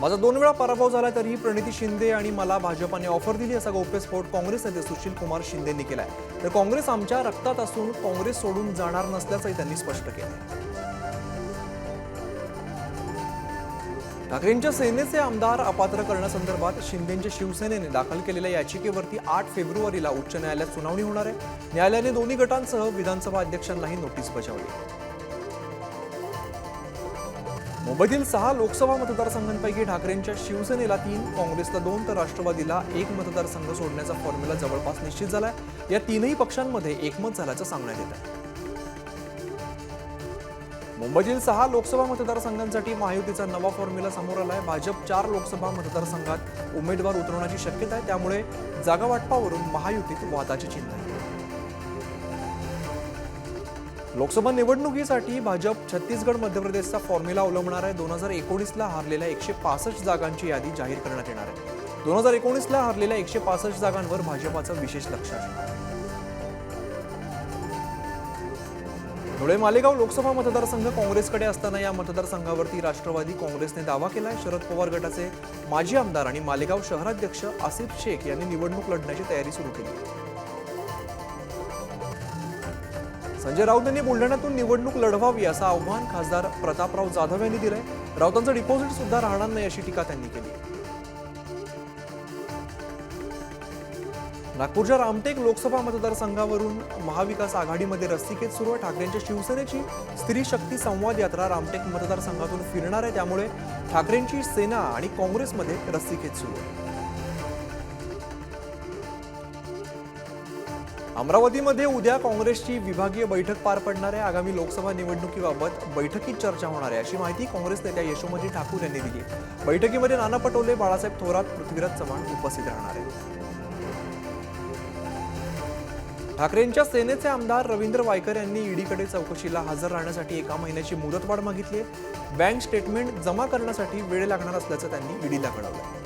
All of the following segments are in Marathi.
माझा दोन वेळा पराभव झाला तरीही प्रणिती शिंदे आणि मला भाजपाने ऑफर दिली असा गौप्यस्फोट काँग्रेस नेते सुशील कुमार शिंदेंनी केलाय. तर काँग्रेस आमच्या रक्तात असून काँग्रेस सोडून जाणार नसल्याचंही त्यांनी स्पष्ट केलं ठाकरेंच्या सेनेचे आमदार अपात्र करण्यासंदर्भात शिंदेच्या शिवसेनेने दाखल केलेल्या याचिकेवरती आठ फेब्रुवारीला उच्च न्यायालयात सुनावणी होणार आहे. न्यायालयाने दोन्ही गटांसह विधानसभा अध्यक्षांनाही नोटीस बजावली. मुंबईतील सहा लोकसभा मतदारसंघांपैकी ठाकरेंच्या शिवसेनेला तीन काँग्रेसला दोन तर राष्ट्रवादीला एक मतदारसंघ सोडण्याचा फॉर्म्युला जवळपास निश्चित झालाय. या तीनही पक्षांमध्ये एकमत झाल्याचं सांगण्यात येत आहे मुंबईतील सहा लोकसभा मतदारसंघांसाठी महायुतीचा नवा फॉर्म्युला समोर आलाय. भाजप चार लोकसभा मतदारसंघात उमेदवार उतरवण्याची शक्यता आहे. त्यामुळे जागावाटपावरून महायुतीत वादाची चिन्ह आहे. लोकसभा निवडणुकीसाठी भाजप छत्तीसगड मध्य प्रदेशचा फॉर्म्युला अवलंबणार आहे. दोन हजार एकोणीसला हारलेल्या एकशे पासष्ट जागांची यादी जाहीर करण्यात येणार आहे. दोन हजार एकोणीसला हारलेल्या एकशे पासष्ट जागांवर भाजपाचं विशेष लक्ष असणार धुळे मालेगाव लोकसभा मतदारसंघ काँग्रेसकडे असताना या मतदारसंघावरती राष्ट्रवादी काँग्रेसने दावा केलाय. शरद पवार गटाचे माजी आमदार आणि मालेगाव शहराध्यक्ष आसिफ शेख यांनी निवडणूक लढण्याची तयारी सुरू केली. संजय राऊत यांनी बुलढाण्यातून निवडणूक लढवावी असं आव्हान खासदार प्रतापराव जाधव यांनी दिलंय. राऊतांचं डिपॉझिट सुद्धा राहणार नाही अशी टीका त्यांनी केली. नागपूरच्या रामटेक लोकसभा मतदारसंघावरून महाविकास आघाडीमध्ये रस्तिकेत सुरू आहे. ठाकरेंच्या शिवसेनेची स्त्री शक्ती संवाद यात्रा रामटेक मतदारसंघातून फिरणार आहे. त्यामुळे ठाकरेंची सेना आणि काँग्रेसमध्ये रस्तिकेत सुरू आहे. अमरावतीमध्ये उद्या काँग्रेसची विभागीय बैठक पार पडणार आहे. आगामी लोकसभा निवडणुकीबाबत बैठकीत चर्चा होणार आहे. अशी माहिती काँग्रेस नेत्या यशोमती ठाकूर यांनी दिली बैठकीमध्ये नाना पटोले बाळासाहेब थोरात पृथ्वीराज चव्हाण उपस्थित राहणार आहेत. ठाकरेंच्या सेनेचे आमदार रवींद्र वायकर यांनी ईडीकडे चौकशीला हजर राहण्यासाठी एका महिन्याची मुदतवाढ मागितली आहे. बँक स्टेटमेंट जमा करण्यासाठी वेळ लागणार असल्याचं त्यांनी ईडीला कळवलं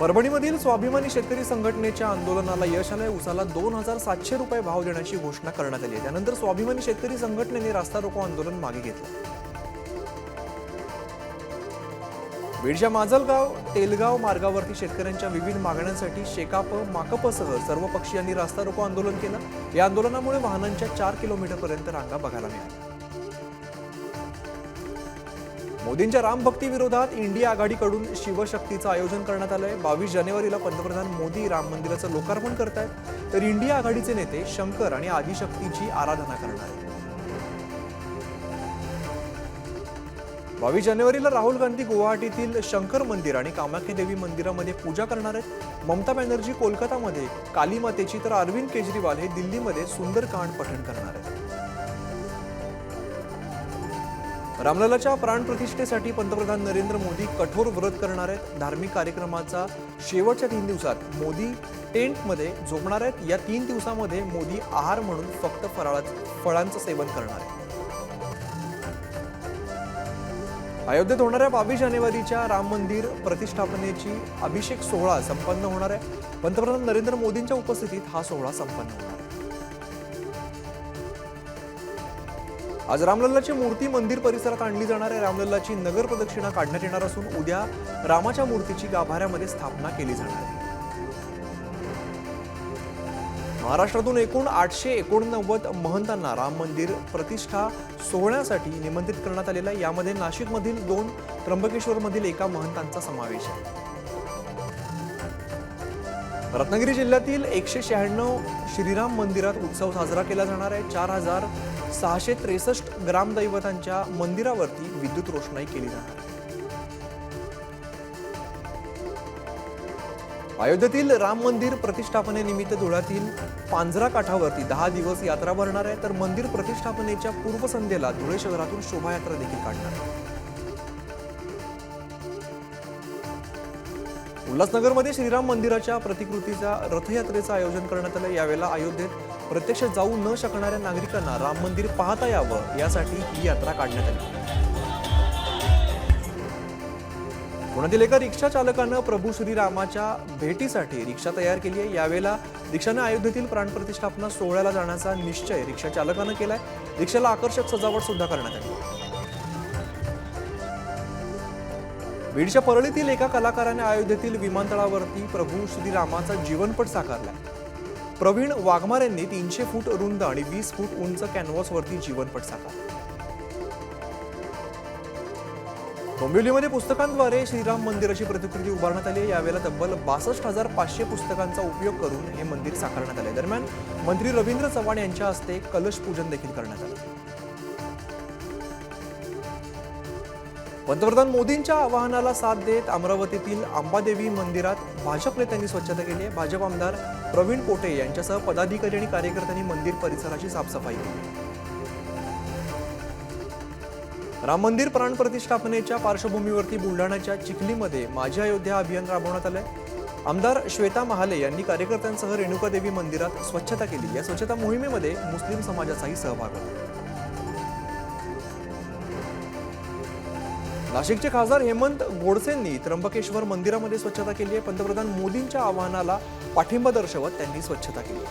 परभणीमधील स्वाभिमानी शेतकरी संघटनेच्या आंदोलनाला यश आलंय. उसाला दोन हजार सातशे रुपये भाव देण्याची घोषणा करण्यात आली आहे. त्यानंतर स्वाभिमानी शेतकरी संघटनेने रास्ता रोको आंदोलन मागे घेतलं. बीडच्या माजलगाव तेलगाव मार्गावरती शेतकऱ्यांच्या विविध मागण्यांसाठी शेकाप माकपसह सर्व पक्षीयांनी रास्ता रोको आंदोलन केलं. या आंदोलनामुळे वाहनांच्या चार किलोमीटरपर्यंत रांगा बघायला मिळाल्या. मोदींच्या रामभक्ती विरोधात इंडिया आघाडीकडून शिवशक्तीचं आयोजन करण्यात आलंय. बावीस जानेवारीला पंतप्रधान मोदी राम मंदिराचं लोकार्पण करतायत. तर इंडिया आघाडीचे नेते शंकर आणि आदिशक्तीची आराधना करणार आहेत. बावीस जानेवारीला राहुल गांधी गुवाहाटीतील शंकर मंदिर आणि कामाख्या देवी मंदिरामध्ये पूजा करणार आहेत. ममता बॅनर्जी कोलकातामध्ये कालीमातेची तर अरविंद केजरीवाल हे दिल्लीमध्ये सुंदरकांड पठण करणार आहेत. रामललाच्या प्राणप्रतिष्ठेसाठी पंतप्रधान नरेंद्र मोदी कठोर व्रत करणार आहेत. धार्मिक कार्यक्रमाचा शेवटच्या तीन दिवसात मोदी टेंटमध्ये झोपणार आहेत. या तीन दिवसामध्ये मोदी आहार म्हणून फक्त फराळा फळांचं सेवन करणार आहेत. अयोध्येत होणाऱ्या बावीस जानेवारीच्या राम मंदिर प्रतिष्ठापनेची अभिषेक सोहळा संपन्न होणार आहे. पंतप्रधान नरेंद्र मोदींच्या उपस्थितीत हा सोहळा संपन्न होणार आहे. आज रामलल्लाची मूर्ती मंदिर परिसरात आणली जाणार आहे. रामलल्लाची नगर प्रदक्षिणा काढण्यात येणार असून उद्या रामाच्या मूर्तीची गाभाऱ्यामध्ये स्थापना केली जाणार आहे. महाराष्ट्रातून एकूण आठशे एकोणनव्वद महंतांना राम मंदिर प्रतिष्ठा सोहळ्यासाठी निमंत्रित करण्यात आलेला आहे. यामध्ये नाशिकमधील दोन त्र्यंबकेश्वरमधील एका महंतांचा समावेश आहे. रत्नागिरी जिल्ह्यातील एकशे शहाण्णव श्रीराम मंदिरात उत्सव साजरा केला जाणार आहे. चार हजार सहाशे त्रेसष्ट ग्रामदैवतांच्या मंदिरावरती विद्युत रोषणाई केली जाणार. अयोध्येतील राम मंदिर प्रतिष्ठापनेनिमित्त धुळ्यातील पांझरा काठावरती दहा दिवस यात्रा भरणार आहे तर मंदिर प्रतिष्ठापनेच्या पूर्वसंध्येला धुळे शहरातून शोभायात्रा देखील काढणार आहे. उल्हासनगरमध्ये श्रीराम मंदिराच्या प्रतिकृतीचा रथयात्रेचं आयोजन करण्यात आलं. यावेळेला अयोध्येत प्रत्यक्ष जाऊ न शकणाऱ्या नागरिकांना राम मंदिर पाहता यावं यासाठी ही यात्रा काढण्यात आली. पुण्यातील एका रिक्षा चालकानं प्रभू श्रीरामाच्या भेटीसाठी रिक्षा तयार केली आहे. यावेळेला रिक्षाने अयोध्येतील प्राणप्रतिष्ठापना सोहळ्याला जाण्याचा निश्चय रिक्षा चालकानं केलाय. रिक्षाला आकर्षक सजावट सुद्धा करण्यात आली. बीडच्या परळीतील एका कलाकाराने अयोध्येतील विमानतळावरती प्रभू श्रीरामाचा जीवनपट साकारला. प्रवीण वाघमार यांनी तीनशे फूट रुंद आणि वीस फूट उंच कॅनव्हासवरती जीवनपट साकारला. डोंबिवलीमध्ये पुस्तकांद्वारे श्रीराम मंदिराची प्रतिकृती उभारण्यात आली आहे. यावेळेला तब्बल बासष्ट हजार पाचशे पुस्तकांचा उपयोग करून हे मंदिर साकारण्यात आले दरम्यान मंत्री रवींद्र चव्हाण यांच्या हस्ते कलश पूजन देखील करण्यात आलं. पंतप्रधान मोदींच्या आवाहनाला साथ देत अमरावतीतील अंबादेवी मंदिरात भाजप नेत्यांनी स्वच्छता केली आहे. भाजप आमदार प्रवीण पोटे यांच्यासह पदाधिकारी आणि कार्यकर्त्यांनी मंदिर परिसराची साफसफाई केली. राम मंदिर प्राण प्रतिष्ठापनेच्या पार्श्वभूमीवरती बुलढाण्याच्या चिखलीमध्ये माझी अयोध्या अभियान राबवण्यात आलंय. आमदार श्वेता महाले यांनी कार्यकर्त्यांसह रेणुकादेवी मंदिरात स्वच्छता केली. या स्वच्छता मोहिमेमध्ये मुस्लिम समाजाचाही सहभाग होता. नाशिकचे खासदार हेमंत गोडसेंनी त्र्यंबकेश्वर मंदिरामध्ये स्वच्छता केली आहे. पंतप्रधान मोदींच्या आवाहनाला पाठिंबा दर्शवत त्यांनी स्वच्छता केली.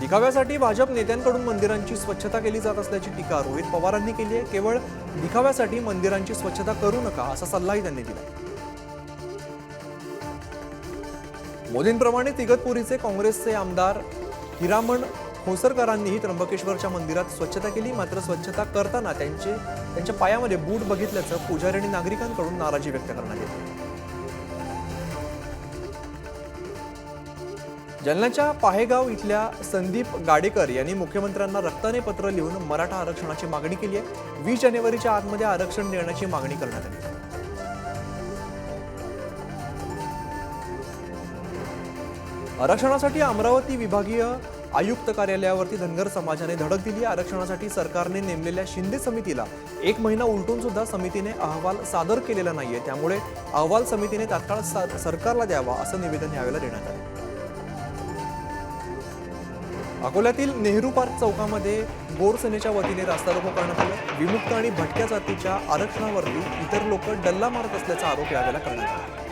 दिखाव्यासाठी भाजप नेत्यांकडून मंदिरांची स्वच्छता केली जात असल्याची टीका रोहित पवारांनी केली आहे. केवळ दिखाव्यासाठी मंदिरांची स्वच्छता करू नका असा सल्लाही त्यांनी दिला मोदींप्रमाणे इगतपुरीचे काँग्रेसचे आमदार हिरामण होसरकरांनीही त्र्यंबकेश्वरच्या मंदिरात स्वच्छता केली मात्र स्वच्छता करताना त्यांचे त्यांच्या पायामध्ये बूट बघितल्याचं पुजारी आणि नागरिकांकडून नाराजी व्यक्त करण्यात येते. जालन्याच्या पाहेगाव इथल्या संदीप गाडेकर यांनी मुख्यमंत्र्यांना रक्ताने पत्र लिहून मराठा आरक्षणाची मागणी केली आहे. वीस जानेवारीच्या आतमध्ये आरक्षण देण्याची मागणी करण्यात आली. आरक्षणासाठी अमरावती विभागीय आयुक्त कार्यालयावरती धनगर समाजाने धडक दिली. आरक्षणासाठी सरकारने नेमलेल्या शिंदे समितीला एक महिना उलटून सुद्धा समितीने अहवाल सादर केलेला नाहीये. त्यामुळे अहवाल समितीने तात्काळ सा- सरकारला द्यावा असं निवेदन यावेळेला देण्यात आलं. अकोल्यातील नेहरू पार्क चौकामध्ये गोरसेनेच्या वतीने रास्ता रोको करण्यात आलं. विमुक्त आणि भटक्या जातीच्या आरक्षणावरती इतर लोक डल्ला मारत असल्याचा आरोप यावेळेला करण्यात आला.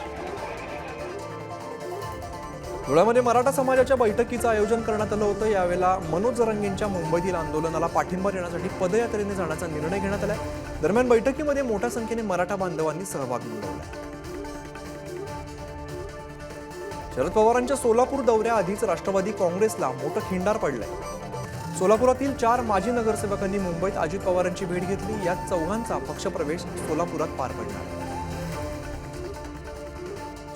धुळ्यामध्ये मराठा समाजाच्या बैठकीचं आयोजन करण्यात आलं होतं. यावेळेला मनोज जरंगेंच्या मुंबईतील आंदोलनाला पाठिंबा देण्यासाठी पदयात्रेने जाण्याचा निर्णय घेण्यात आलाय. दरम्यान बैठकीमध्ये मोठ्या संख्येने मराठा बांधवांनी सहभाग नोंदवला शरद पवारांच्या सोलापूर दौऱ्याआधीच राष्ट्रवादी काँग्रेसला मोठं खिंडार पडलंय. सोलापुरातील चार माजी नगरसेवकांनी मुंबईत अजित पवारांची भेट घेतली. यात चौघांचा पक्षप्रवेश सोलापुरात पार पडला.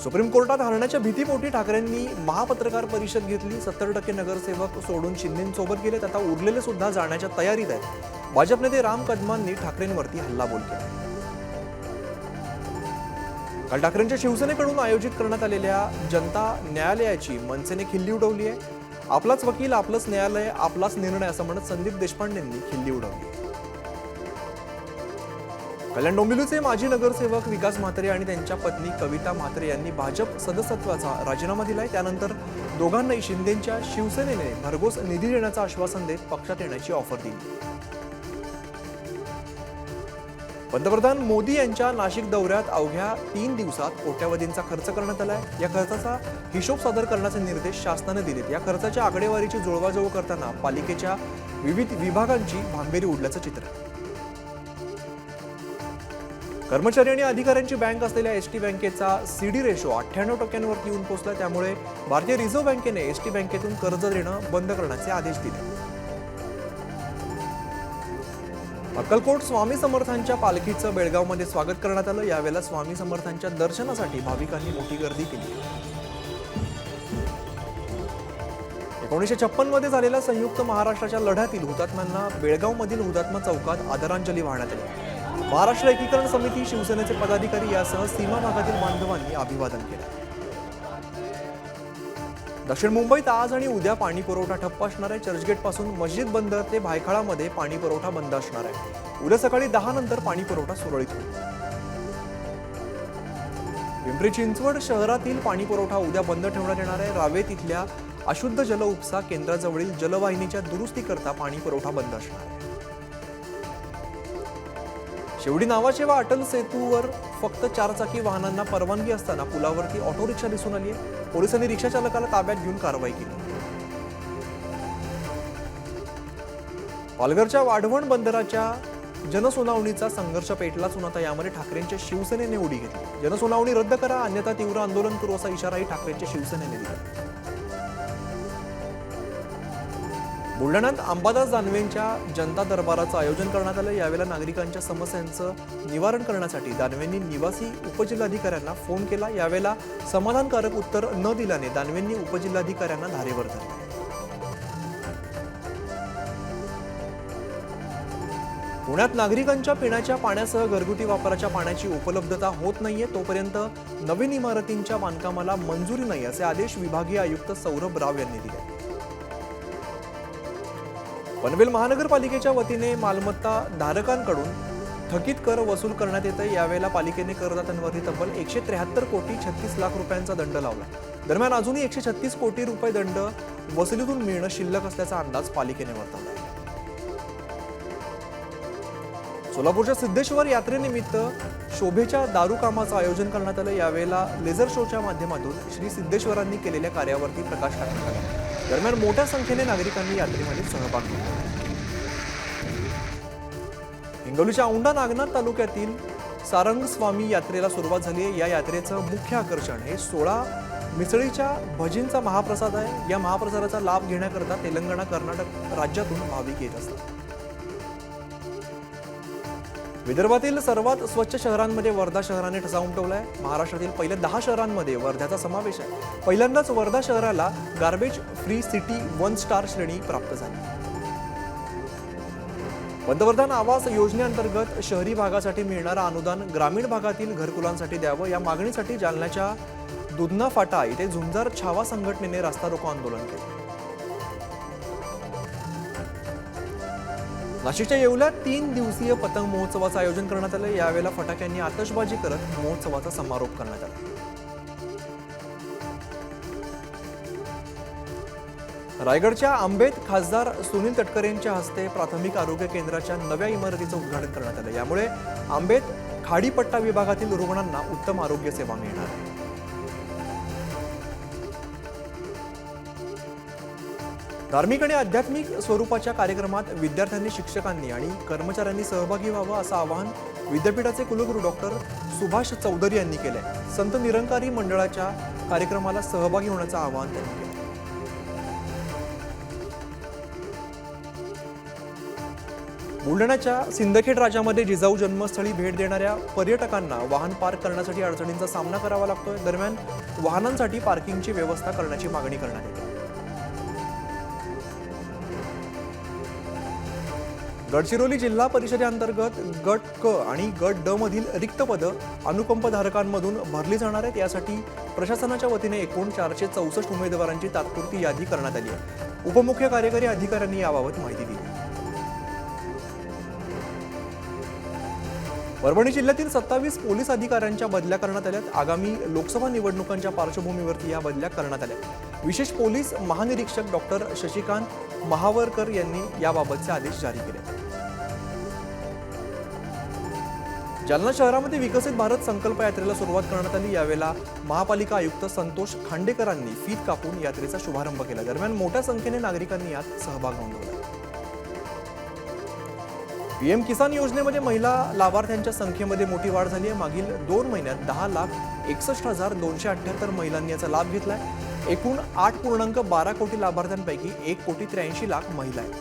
सुप्रीम कोर्टात हरण्याच्या भीतीपोटी ठाकरेंनी महापत्रकार परिषद घेतली. सत्तर टक्के नगरसेवक सोडून शिंदेसोबत गेलेत आता उरलेले सुद्धा जाण्याच्या तयारीत आहेत. भाजप नेते राम कदमांनी ठाकरेंवरती हल्लाबोल केला. काल ठाकरेंच्या शिवसेनेकडून आयोजित करण्यात आलेल्या जनता न्यायालयाची मनसेने खिल्ली उडवली आहे. आपलाच वकील आपलंच न्यायालय आपलाच निर्णय असं म्हणत संदीप देशपांडेंनी खिल्ली उडवली. कल्याण डोंबिवलीचे माजी नगरसेवक विकास म्हात्रे आणि त्यांच्या पत्नी कविता म्हात्रे यांनी भाजप सदस्यत्वाचा राजीनामा दिलाय. त्यानंतर दोघांनाही शिंदेच्या शिवसेनेने भरघोस निधी देण्याचं आश्वासन देत पक्षात येण्याची ऑफर दिली. पंतप्रधान मोदी यांच्या नाशिक दौऱ्यात अवघ्या तीन दिवसात कोट्यावधींचा खर्च करण्यात आलाय. या खर्चाचा हिशोब सादर करण्याचे निर्देश शासनाने दिलेत. या खर्चाच्या आकडेवारीची जुळवाजुळव करताना पालिकेच्या विविध विभागांची भांबेरी उडल्याचं चित्र. आहे कर्मचारी आणि अधिकाऱ्यांची बँक असलेल्या एस टी बँकेचा सी डी रेशो अठ्ठ्याण्णव टक्क्यांवरती येऊन पोहोचला त्यामुळे भारतीय रिझर्व्ह बँकेने एस टी बँकेतून कर्ज देणं बंद करण्याचे आदेश दिले. अक्कलकोट स्वामी समर्थांच्या पालखीचं बेळगावमध्ये स्वागत करण्यात आलं. यावेळेला स्वामी समर्थांच्या दर्शनासाठी भाविकांनी मोठी गर्दी केली. एकोणीसशे छप्पनमध्ये झालेल्या संयुक्त महाराष्ट्राच्या लढ्यातील हुतात्म्यांना बेळगावमधील हुतात्मा चौकात आदरांजली वाहण्यात आली. महाराष्ट्र एकीकरण समिती शिवसेनेचे पदाधिकारी यासह सीमा भागातील बांधवांनी अभिवादन केलं. दक्षिण मुंबईत आज आणि उद्या पाणी पुरवठा ठप्प असणार आहे. चर्चगेटपासून मस्जिद बंदर ते भायखळामध्ये पाणी पुरवठा बंद असणार आहे. उद्या सकाळी दहा नंतर पाणी पुरवठा सुरळीत होईल. पिंपरी चिंचवड शहरातील पाणी पुरवठा उद्या बंद ठेवण्यात येणार आहे. रावेत इथल्या अशुद्ध जल उपसा केंद्राजवळील जलवाहिनीच्या दुरुस्तीकरता पाणी पुरवठा बंद असणार आहे. शेवडी नावाचे अटल सेतूवर फक्त चारचाकी वाहनांना परवानगी असताना पुलावरती ऑटो रिक्षा दिसून आली आहे. पोलिसांनी रिक्षा चालकाला ताब्यात घेऊन कारवाई केली. पालघरच्या वाढवण बंदराच्या जनसुनावणीचा संघर्ष पेटला असून आता यामध्ये ठाकरेंच्या शिवसेनेने उडी घेतली. जनसुनावणी रद्द करा अन्यथा तीव्र आंदोलन करू असा इशाराही ठाकरेंच्या शिवसेनेने दिला. बुलढाण्यात अंबादास दानवेंच्या जनता दरबाराचं आयोजन करण्यात आलं. यावेळेला नागरिकांच्या समस्यांचं निवारण करण्यासाठी दानवेंनी निवासी उपजिल्हाधिकाऱ्यांना फोन केला. यावेळेला समाधानकारक उत्तर न दिल्याने दानवेंनी उपजिल्हाधिकाऱ्यांना धारेवर धरले. पुण्यात नागरिकांच्या पिण्याच्या पाण्यासह घरगुती वापराच्या पाण्याची उपलब्धता होत नाहीये. तोपर्यंत नवीन इमारतींच्या बांधकामाला मंजुरी नाही असे आदेश विभागीय आयुक्त सौरभ राव यांनी दिले. पनवेल महानगरपालिकेच्या वतीने मालमत्ता धारकांकडून थकीत कर वसूल करण्यात येतं यावेळेला पालिकेने करदात्यांवरती तब्बल एकशे त्र्याहत्तर कोटी छत्तीस लाख रुपयांचा दंड लावला. दरम्यान अजूनही एकशे छत्तीस कोटी रुपये दंड वसुलीतून मिळणं शिल्लक असल्याचा अंदाज पालिकेने वर्तवला सोलापूरच्या सिद्धेश्वर यात्रेनिमित्त शोभेच्या दारूकामाचं आयोजन करण्यात आलं. यावेळेला लेझर शोच्या माध्यमातून श्री सिद्धेश्वरांनी केलेल्या कार्यावरती प्रकाश टाकण्यात आला. दरम्यान मोठ्या संख्येने नागरिकांनी यात्रेमध्ये सहभाग घेतला. हिंगोलीच्या औंढा नागनाथ तालुक्यातील सारंग स्वामी यात्रेला सुरुवात झाली आहे. या यात्रेचं मुख्य आकर्षण हे सोळा मिसळीच्या भजींचा महाप्रसाद आहे. या महाप्रसादाचा लाभ घेण्याकरता तेलंगणा कर्नाटक राज्यातून भाविक येत असतात. विदर्भातील सर्वात स्वच्छ शहरांमध्ये वर्धा शहराने ठसा उमटवलाय महाराष्ट्रातील पहिल्या दहा शहरांमध्ये वर्ध्याचा समावेश आहे. पहिल्यांदाच वर्धा शहराला garbage free city one star श्रेणी प्राप्त झाली. पंतप्रधान आवास योजनेअंतर्गत शहरी भागासाठी मिळणारं अनुदान ग्रामीण भागातील घरकुलांसाठी द्यावं या मागणीसाठी जालन्याच्या दुधना फाटा इथे झुंजार छावा संघटनेने रास्ता रोको आंदोलन केलं. नाशिकच्या येवल्यात तीन दिवसीय पतंग महोत्सवाचं आयोजन करण्यात आलं यावेळेला फटाक्यांनी आतषबाजी करत महोत्सवाचा समारोप करण्यात आला. रायगडच्या आंबेत खासदार सुनील तटकरेंच्या हस्ते प्राथमिक आरोग्य केंद्राच्या नव्या इमारतीचं उद्घाटन करण्यात आलं. यामुळे आंबेत खाडीपट्टा विभागातील रुग्णांना उत्तम आरोग्य सेवा मिळणार आहे. धार्मिक आणि आध्यात्मिक स्वरूपाच्या कार्यक्रमात विद्यार्थ्यांनी शिक्षकांनी आणि कर्मचाऱ्यांनी सहभागी व्हावं असं आवाहन विद्यापीठाचे कुलगुरू डॉक्टर सुभाष चौधरी यांनी केलंय. संत निरंकारी मंडळाच्या कार्यक्रमाला सहभागी होण्याचं आवाहन त्यांनी केलं बुलढाण्याच्या सिंदखेड राजामध्ये जिजाऊ जन्मस्थळी भेट देणाऱ्या पर्यटकांना वाहन पार्क करण्यासाठी अडचणींचा सामना करावा लागतोय. दरम्यान वाहनांसाठी पार्किंगची व्यवस्था करण्याची मागणी करण्यात आहे. गडचिरोली जिल्हा परिषदेअंतर्गत गट क आणि गट ड मधील रिक्त पदं अनुकंपधारकांमधून भरली जाणार आहेत. यासाठी प्रशासनाच्या वतीने एकूण चारशे चौसष्ट उमेदवारांची तात्पुरती यादी करण्यात आली आहे. उपमुख्य कार्यकारी अधिकाऱ्यांनी याबाबत माहिती दिली. परभणी जिल्ह्यातील सत्तावीस पोलीस अधिकाऱ्यांच्या बदल्या करण्यात आल्यात. आगामी लोकसभा निवडणुकांच्या पार्श्वभूमीवरती या बदल्या करण्यात आल्या विशेष पोलीस महानिरीक्षक डॉक्टर शशिकांत महावरकर यांनी याबाबतचे आदेश जारी केले. जालना शहरामध्ये विकसित भारत संकल्प यात्रेला सुरुवात करण्यात आली. यावेळेला महापालिका आयुक्त संतोष खांडेकरांनी फीत कापून यात्रेचा शुभारंभ केला. दरम्यान मोठ्या संख्येने नागरिकांनी यात सहभाग नोंदवला. पीएम किसान योजनेमध्ये महिला लाभार्थ्यांच्या संख्येमध्ये मोठी वाढ झाली आहे. मागील दोन महिन्यात दहा लाख एकसष्ट हजार दोनशे अठ्ठ्याहत्तर महिलांनी याचा लाभ घेतलाय. एकूण आठ पूर्णांक बारा कोटी लाभार्थ्यांपैकी एक कोटी त्र्याऐंशी लाख महिला आहेत.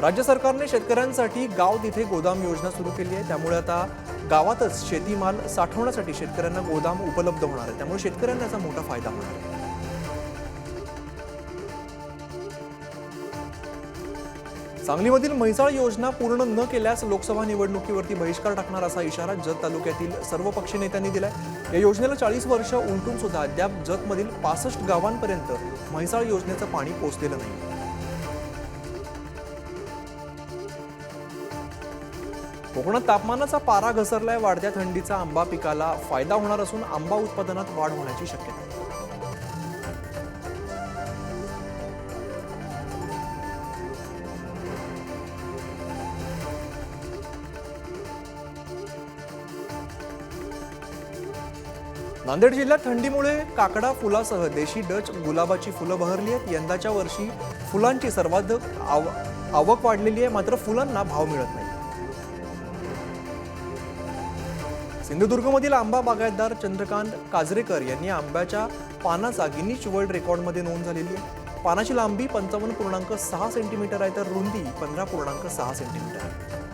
राज्य सरकारने शेतकऱ्यांसाठी गाव तिथे गोदाम योजना सुरू केली आहे. त्यामुळे आता गावातच शेतीमाल साठवण्यासाठी शेतकऱ्यांना गोदाम उपलब्ध होणार आहे त्यामुळे शेतकऱ्यांना याचा मोठा फायदा होणार आहे. सांगलीमधील म्हैसाळ योजना पूर्ण न केल्यास लोकसभा निवडणुकीवरती बहिष्कार टाकणार असा इशारा जत तालुक्यातील सर्व पक्षी नेत्यांनी दिलाय. या योजनेला चाळीस वर्ष उलटून सुद्धा अद्याप जतमधील पासष्ट गावांपर्यंत म्हैसाळ योजनेचं पाणी पोचलेलं नाही. कोकणात तापमानाचा पारा घसरलाय वाढत्या थंडीचा आंबा पिकाला फायदा होणार असून आंबा उत्पादनात वाढ होण्याची शक्यता. आहे नांदेड जिल्ह्यात थंडीमुळे काकडा फुलासह देशी डच गुलाबाची फुलं बहरली आहेत. यंदाच्या वर्षी फुलांची सर्वात आव आवक वाढलेली आहे. मात्र फुलांना भाव मिळत नाही. सिंधुदुर्गमधील आंबा बागायतदार चंद्रकांत काजरेकर यांनी आंब्याच्या पानाचा गिनीच वर्ल्ड रेकॉर्डमध्ये नोंद झालेली आहे. पानाची लांबी पंचावन्न पूर्णांक सहा सेंटीमीटर आहे तर रुंदी पंधरा पूर्णांक सहा सेंटीमीटर आहे.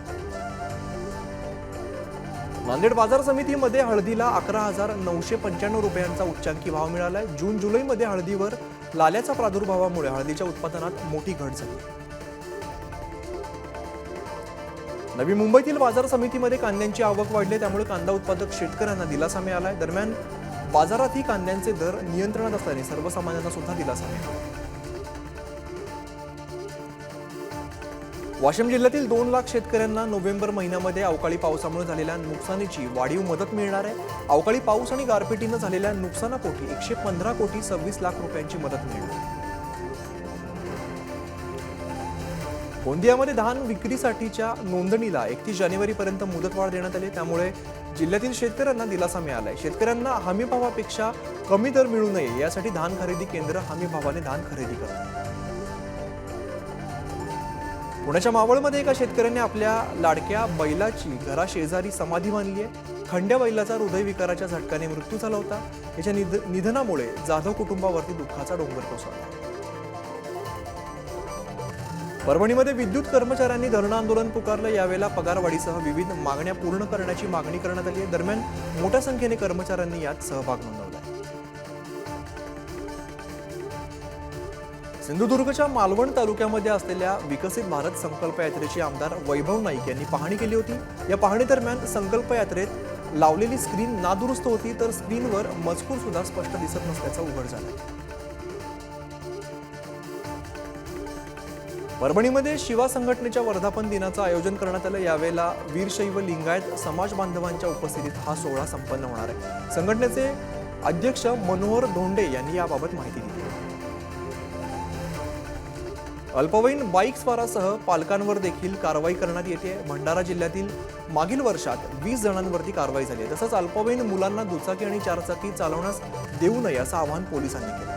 नांदेड बाजार समितीमध्ये हळदीला अकरा हजार नऊशे पंच्याण्णव रुपयांचा उच्चांकी भाव मिळाला आहे जून जुलैमध्ये हळदीवर लाल्याच्या प्रादुर्भावामुळे हळदीच्या उत्पादनात मोठी घट झाली. नवी मुंबईतील बाजार समितीमध्ये कांद्यांची आवक वाढली त्यामुळे कांदा उत्पादक शेतकऱ्यांना दिलासा मिळाला आहे दरम्यान बाजारातही कांद्यांचे दर नियंत्रणात असल्याने सर्वसामान्यांना सुद्धा दिलासा मिळाला. वाशिम जिल्ह्यातील दोन लाख शेतकऱ्यांना नोव्हेंबर महिन्यामध्ये अवकाळी पावसामुळे झालेल्या नुकसानीची वाढीव मदत मिळणार आहे. अवकाळी पाऊस आणि गारपिटीनं झालेल्या नुकसानापोटी एकशे पंधरा कोटी सव्वीस लाख रुपयांची मदत मिळणार गोंदियामध्ये धान विक्रीसाठीच्या नोंदणीला एकतीस जानेवारीपर्यंत मुदतवाढ देण्यात आली त्यामुळे जिल्ह्यातील शेतकऱ्यांना दिलासा मिळाला आहे शेतकऱ्यांना हमीभावापेक्षा कमी दर मिळू नये यासाठी धान खरेदी केंद्र हमीभावाने धान खरेदी करतात पुण्याच्या मावळमध्ये एका शेतकऱ्याने आपल्या लाडक्या बैलाची घराशेजारी समाधी बांधली आहे. खंड्या बैलाचा हृदयविकाराच्या झटक्याने मृत्यू झाला होता. याच्या निध निधनामुळे जाधव कुटुंबावरती दुःखाचा डोंगर कोसळला. परभणीमध्ये विद्युत कर्मचाऱ्यांनी धरणं आंदोलन पुकारलं. यावेळेला पगारवाढीसह विविध मागण्या पूर्ण करण्याची मागणी करण्यात आली आहे. दरम्यान मोठ्या संख्येने कर्मचाऱ्यांनी यात सहभाग नोंदवला. सिंधुदुर्गच्या मालवण तालुक्यामध्ये असलेल्या विकसित भारत संकल्प यात्रेची आमदार वैभव नाईक यांनी पाहणी केली होती. या पाहणी दरम्यान संकल्प यात्रेत लावलेली स्क्रीन नादुरुस्त होती तर स्क्रीनवर मजकूर सुद्धा स्पष्ट दिसत नसल्याचं उघड झालं. परभणीमध्ये शिवा संघटनेच्या वर्धापन दिनाचं आयोजन करण्यात आलं. यावेळेला वीरशैव लिंगायत समाज बांधवांच्या उपस्थितीत हा सोहळा संपन्न होणार आहे. संघटनेचे अध्यक्ष मनोहर धोंडे यांनी याबाबत माहिती दिली. अल्पवयीन बाईक स्वारासह पालकांवर देखील कारवाई करण्यात येते. भंडारा जिल्ह्यातील मागील वर्षात वीस जणांवरती कारवाई झाली आहे. तसंच अल्पवयीन मुलांना दुचाकी आणि चारचाकी चालवण्यास देऊ नये असं आवाहन पोलिसांनी केलं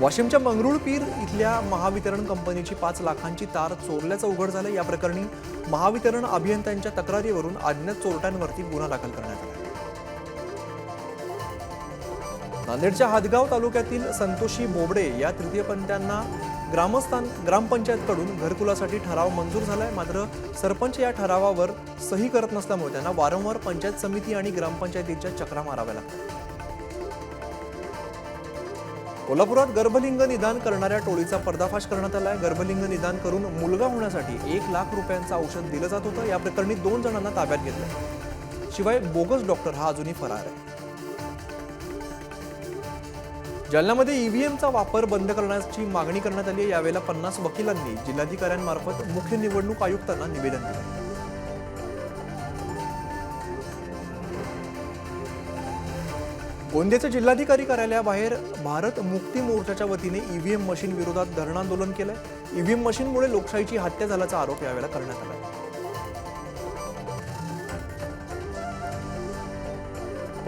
वाशिमच्या मंगरुळपीर इथल्या महावितरण कंपनीची पाच लाखांची तार चोरल्याचं उघड झालं. या प्रकरणी महावितरण अभियंत्यांच्या तक्रारीवरून अज्ञात चोरट्यांवरती गुन्हा दाखल करण्यात आला. नांदेडच्या हादगाव तालुक्यातील संतोषी बोबडे या तृतीयपंथ्यांना ग्रामस्थान ग्रामपंचायतकडून घरकुलासाठी ठराव मंजूर झालाय. मात्र सरपंच या ठरावावर सही करत नसल्यामुळे त्यांना वारंवार पंचायत समिती आणि ग्रामपंचायतीच्या चक्रा माराव्या लागतात. कोल्हापुरात गर्भलिंग निदान करणाऱ्या टोळीचा पर्दाफाश करण्यात आलाय. गर्भलिंग निदान करून मुलगा होण्यासाठी एक लाख रुपयांचं औषध दिलं जात होतं. या प्रकरणी दोन जणांना ताब्यात घेतलं शिवाय बोगस डॉक्टर हा अजूनही फरार आहे. जालन्यामध्ये ईव्हीएमचा वापर बंद करण्याची मागणी करण्यात आली आहे. यावेळेला पन्नास वकिलांनी जिल्हाधिकाऱ्यांमार्फत मुख्य निवडणूक आयुक्तांना निवेदन दिलं. गोंदियाच्या जिल्हाधिकारी कार्यालयाबाहेर भारत मुक्ती मोर्चाच्या वतीने ईव्हीएम मशीन विरोधात धरणं आंदोलन केलंय ईव्हीएम मशीनमुळे लोकशाहीची हत्या झाल्याचा आरोप यावेळेला करण्यात आला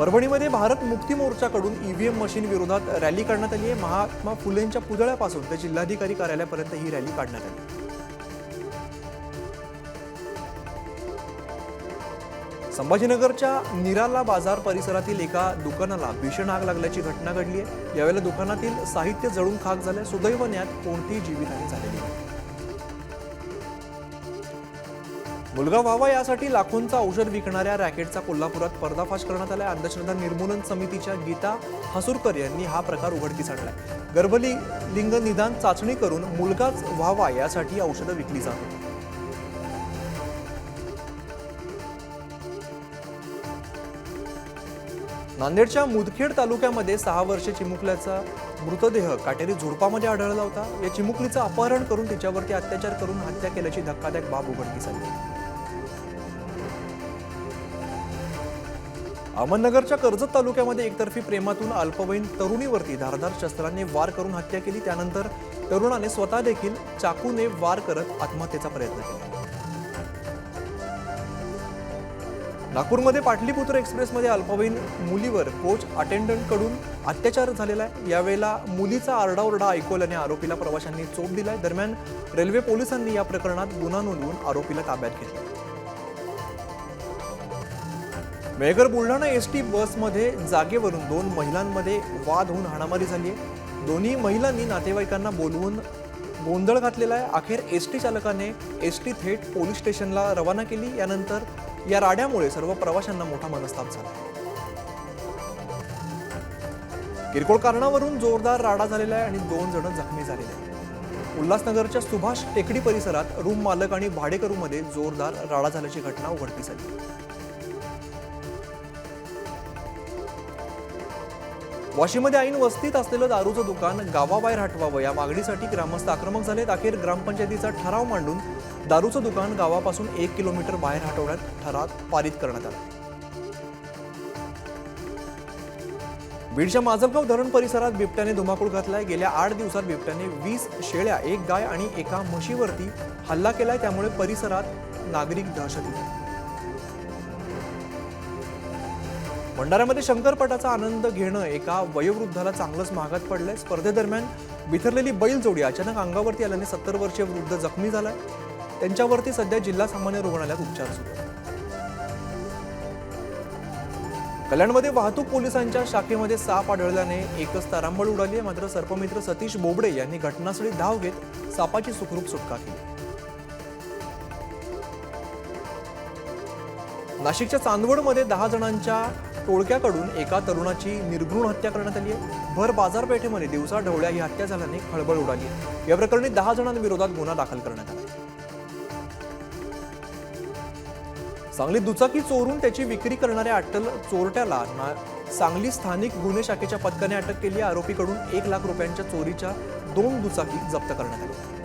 परभणीमध्ये भारत मुक्ती मोर्चाकडून ईव्हीएम मशीन विरोधात रॅली काढण्यात आली आहे. महात्मा फुलेंच्या पुतळ्यापासून ते जिल्हाधिकारी कार्यालयापर्यंत ही रॅली काढण्यात आली. संभाजीनगरच्या निराला बाजार परिसरातील एका दुकानाला भीषण आग लागल्याची घटना घडली आहे. यावेळेला दुकानातील साहित्य जळून खाक झाले सुदैवन्यात कोणतीही जीवितहानी झालेली नाही. मुलगा व्हावा यासाठी लाखोंचा औषध विकणाऱ्या रॅकेटचा कोल्हापुरात पर्दाफाश करण्यात आलाय. अंधश्रद्धा निर्मूलन समितीच्या गीता हसूरकर यांनी हा प्रकार उघडकीस आणलाय. गर्भली लिंग निदान चाचणी करून मुलगाच व्हावा यासाठी औषधं विकली जात नांदेडच्या मुदखेड तालुक्यामध्ये सहा वर्षे चिमुकल्याचा मृतदेह काटेरी झुडपामध्ये आढळला होता. या चिमुकलीचं अपहरण करून तिच्यावरती अत्याचार करून हत्या केल्याची धक्कादायक बाब उघडकीस आली. अहमदनगरच्या कर्जत तालुक्यामध्ये एकतर्फी प्रेमातून अल्पवयीन तरुणीवरती धारदार शस्त्रांनी वार करून हत्या केली. त्यानंतर तरुणाने स्वतः देखील चाकूने वार करत आत्महत्येचा प्रयत्न केला. नागपूरमध्ये पाटलीपुत्र एक्सप्रेसमध्ये अल्पवयीन मुलीवर कोच अटेंडंटकडून अत्याचार झालेला आहे. यावेळेला मुलीचा आरडाओरडा ऐकवल्याने आरोपीला प्रवाशांनी चोप दिलाय. दरम्यान रेल्वे पोलिसांनी या प्रकरणात गुन्हा नोंदवून आरोपीला ताब्यात घेतलं मेहकर बुलढाणा एस टी बसमध्ये जागेवरून दोन महिलांमध्ये वाद होऊन हाणामारी झाली आहे. दोन्ही महिलांनी नातेवाईकांना बोलवून गोंधळ घातलेला आहे. अखेर एस टी चालकाने एस टी थेट पोलीस स्टेशनला रवाना केली. यानंतर या राड्यामुळे सर्व प्रवाशांना मोठा मनस्ताप झाला. किरकोळ कारणावरून जोरदार राडा झालेला आहे आणि दोन जण जखमी झालेले आहेत. उल्हासनगरच्या सुभाष टेकडी परिसरात रूम मालक आणि भाडेकरूमध्ये जोरदार राडा झाल्याची घटना उघडकीस आली. वाशीमध्ये ऐन वस्तीत असलेलं दारूचं दुकान गावाबाहेर हटवावं. या मागणीसाठी ग्रामस्थ आक्रमक झालेत. अखेर ग्रामपंचायतीचा ठराव मांडून दारूचं दुकान गावापासून एक किलोमीटर बाहेर हटवण्यात ठराव पारित करण्यात आला. बीडच्या माजलगाव धरण परिसरात बिबट्याने धुमाकूळ घातलाय. गेल्या आठ दिवसात बिबट्याने वीस शेळ्या एक गाय आणि एका म्हशीवरती हल्ला केलाय. त्यामुळे परिसरात नागरिक दहशतीत भंडाऱ्यामध्ये शंकरपटाचा आनंद घेणं एका वयोवृद्धाला चांगलंच महागात पडलंय. स्पर्धेदरम्यान बिथरलेली बैल जोडी अचानक अंगावरती आल्याने सत्तर वर्षीय वृद्ध जखमी झालाय. त्यांच्यावरती सध्या जिल्हा सामान्य रुग्णालयात उपचार सुरू आहेत. कल्याणमध्ये वाहतूक पोलिसांच्या शाखेमध्ये साप आढळल्याने एकच तारांबळ उडाली आहे. मात्र सर्पमित्र सतीश बोबडे यांनी घटनास्थळी धाव घेत सापाची सुखरूप सुटका केली. नाशिकच्या चांदवडमध्ये दहा जणांच्या टोळक्याकडून एका तरुणाची निर्घृण हत्या करण्यात आली आहे. भर बाजारपेठेमध्ये दिवसा ढवळ्या ही हत्या झाल्याने खळबळ उडाली आहे. या प्रकरणी दहा जणांविरोधात गुन्हा दाखल करण्यात आला सांगलीत दुचाकी चोरून त्याची विक्री करणाऱ्या अटल चोरट्याला सांगली स्थानिक गुन्हे शाखेच्या पथकाने अटक केली आरोपीकडून एक लाख रुपयांच्या चोरीच्या दोन दुचाकी जप्त करण्यात आल्या.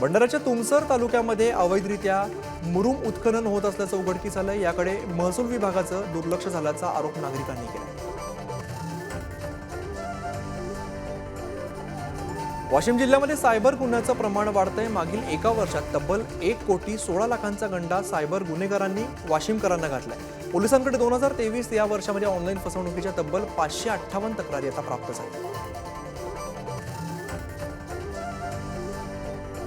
भंडाराच्या तुमसर तालुक्यामध्ये अवैधरित्या मुरुम उत्खनन होत असल्याचं उघडकीस आलं याकडे महसूल विभागाचं दुर्लक्ष झाल्याचा आरोप नागरिकांनी केला वाशिम जिल्ह्यामध्ये सायबर गुन्ह्याचं प्रमाण वाढतंय. मागील एका वर्षात तब्बल एक कोटी सोळा लाखांचा गंडा सायबर गुन्हेगारांनी वाशिमकरांना घातलाय. पोलिसांकडे दोन हजार तेवीस या वर्षामध्ये ऑनलाईन फसवणुकीच्या तब्बल पाचशे अठ्ठावन्न तक्रारी आता प्राप्त झाल्या.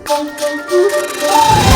Boom, boom.